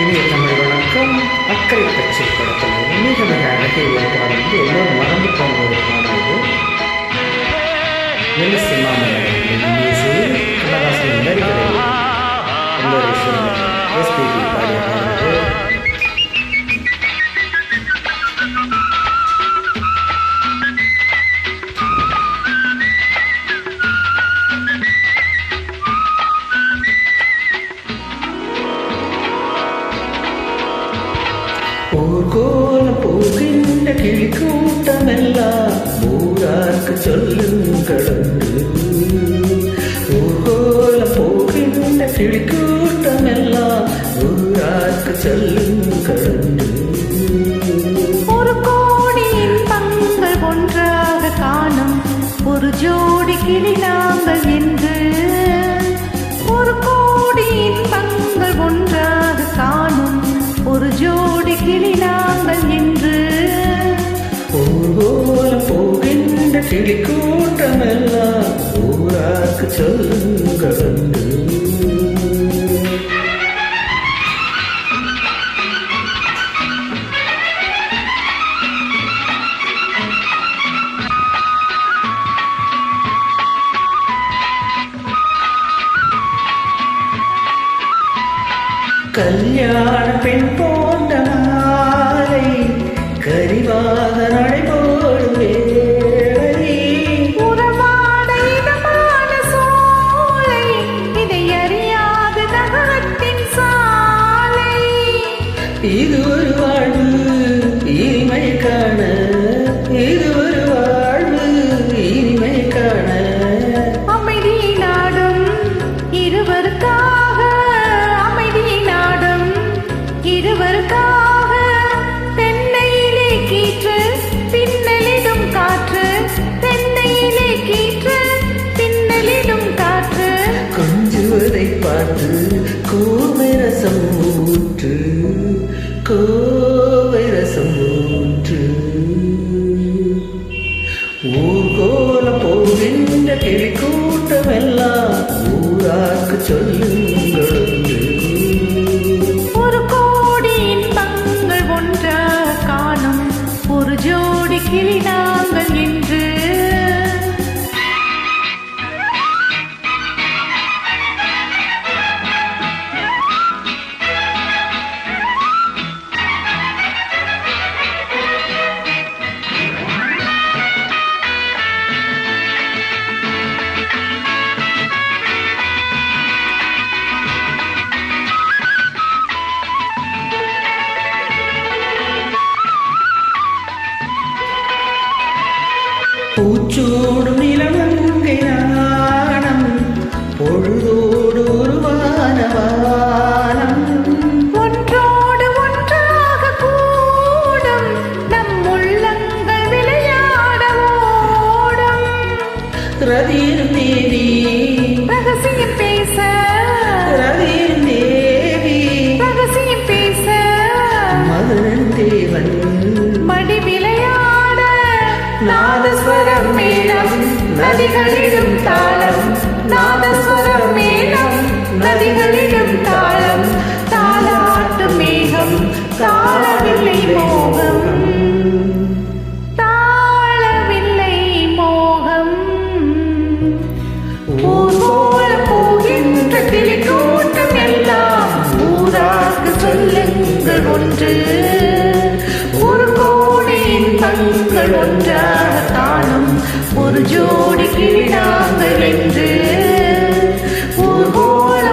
இனிய தமிழ் வணக்கம். அக்கறை பச்சை படத்தில் மிக மிக அழகை ஒரு பாடல் வந்து எல்லோரும் மறந்து போன ஒரு பாடல் இது. மெல்லிசை கண்ணதாசன் வரிகளில் எல்லோரும் எஸ்பிபி பாடிய பாடல்கள் கூட்டமெல்லாம் ஊரார்க்கு சொல்லுங்கள் ஊர்கோலம் போகின்ற கிளி கூட்டமெல்லாம் ஊரார்க்கு சொல்லுங்கள் ஒரு கோடியின் இன்பங்கள் ஒன்றாக காணும். ஒரு ஜோடி கிளி நாங்கள் என்று போகின்ற கிளி கூட்டமெல்லாம் ஊரார்க்கு சொல்லுங்கள் பார்த்து கோவை ரசம் ஊற்று கோவை ரசம் ஊற்று ஊர்கோலம் போகின்ற கிளி கூட்டமெல்லாம் ஊராக்கு சொல்லுங்கள் ரதியும் தேவி. ரகசியம் பேச. ரதியும் தேவி. ரகசியம் பேச. மதுரன் தேவன். மடி விளையாட நாதஸ்வரம் மேளம் நதிகளிடும் தாளம் நாதஸ்வரம் மேளம் நதிகளிடும் தாளம் ஒன்று. ஒரு கோடியின் கண்கள் ஒன்றாக தானும் ஒரு ஜோடி கிளிடாங்கள் என்று ஊர் போல